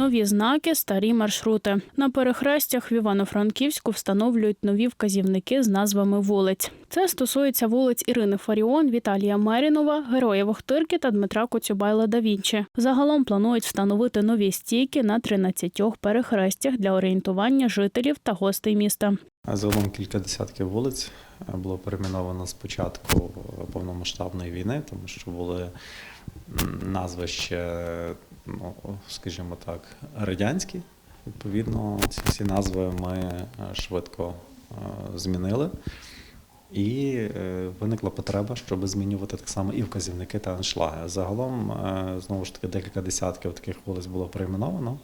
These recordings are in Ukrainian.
Нові знаки, старі маршрути. На перехрестях в Івано-Франківську встановлюють нові вказівники з назвами вулиць. Це стосується вулиць Ірини Фаріон, Віталія Мерінова, Героя Вохтирки та Дмитра Коцюбайла да. Загалом планують встановити нові стійки на 13 перехрестях для орієнтування жителів та гостей міста. Загалом кілька десятків вулиць е, було перейменовано з початку повномасштабної війни, тому що були назви ще, ну, скажімо так, радянські. Відповідно, ці всі назви ми е, швидко е, змінили. І е, виникла потреба, щоб змінювати так само і вказівники та аншлаги. Загалом, знову ж таки, декілька десятків таких вулиць було перейменовано.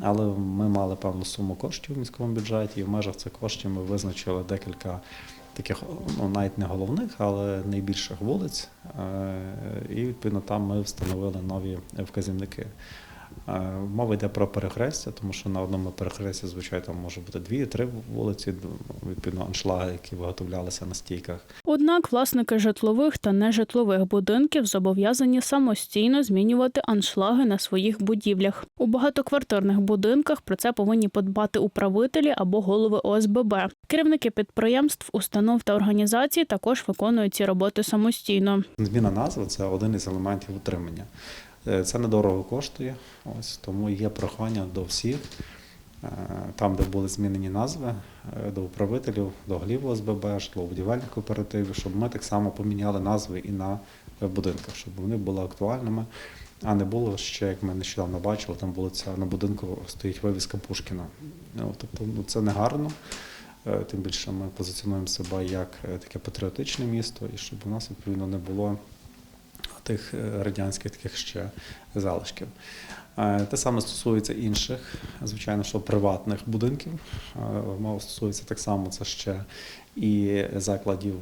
Але ми мали певну суму коштів в міському бюджеті, і в межах цих коштів ми визначили декілька таких, ну навіть не головних, але найбільших вулиць. Е, І відповідно там ми встановили нові вказівники. Е, Мова йде про перехрестя, тому що на одному перехресті, звичайно, там може бути дві-три вулиці, відповідно, аншлаги, які виготовлялися на стійках. Однак власники житлових та нежитлових будинків зобов'язані самостійно змінювати аншлаги на своїх будівлях. У багатоквартирних будинках про це повинні подбати управителі або голови ОСББ. Керівники підприємств, установ та організацій також виконують ці роботи самостійно. Зміна назви це один із елементів утримання. Е, Це недорого коштує, ось тому є прохання до всіх, е, там, де були змінені назви, е, до управителів, до голів ОСББ, житлово-будівельних кооперативів, щоб ми так само поміняли назви і на будинках, щоб вони були актуальними, а не було ще, як ми нещодавно бачили, там вулиця на будинку стоїть вивіска Пушкіна. Ну, тобто ну, це не гарно. Тим більше ми позиціонуємо себе як таке патріотичне місто, і щоб у нас відповідно не було тих е, радянських таких ще залишків. Е, Те саме стосується інших, звичайно, що приватних будинків. Е, Мова стосується так само це ще і закладів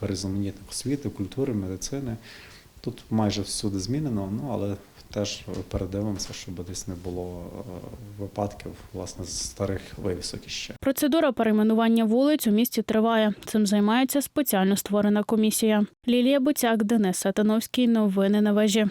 різноманітних освіти, культури, медицини. Тут майже всюди змінено, ну але теж передивимося, щоб десь не було е, випадків власне з старих вивісок іще. Процедура перейменування вулиць у місті триває. Цим займається спеціально створена комісія. Лілія Буцяк, Денис Сатановський. Новини на вежі.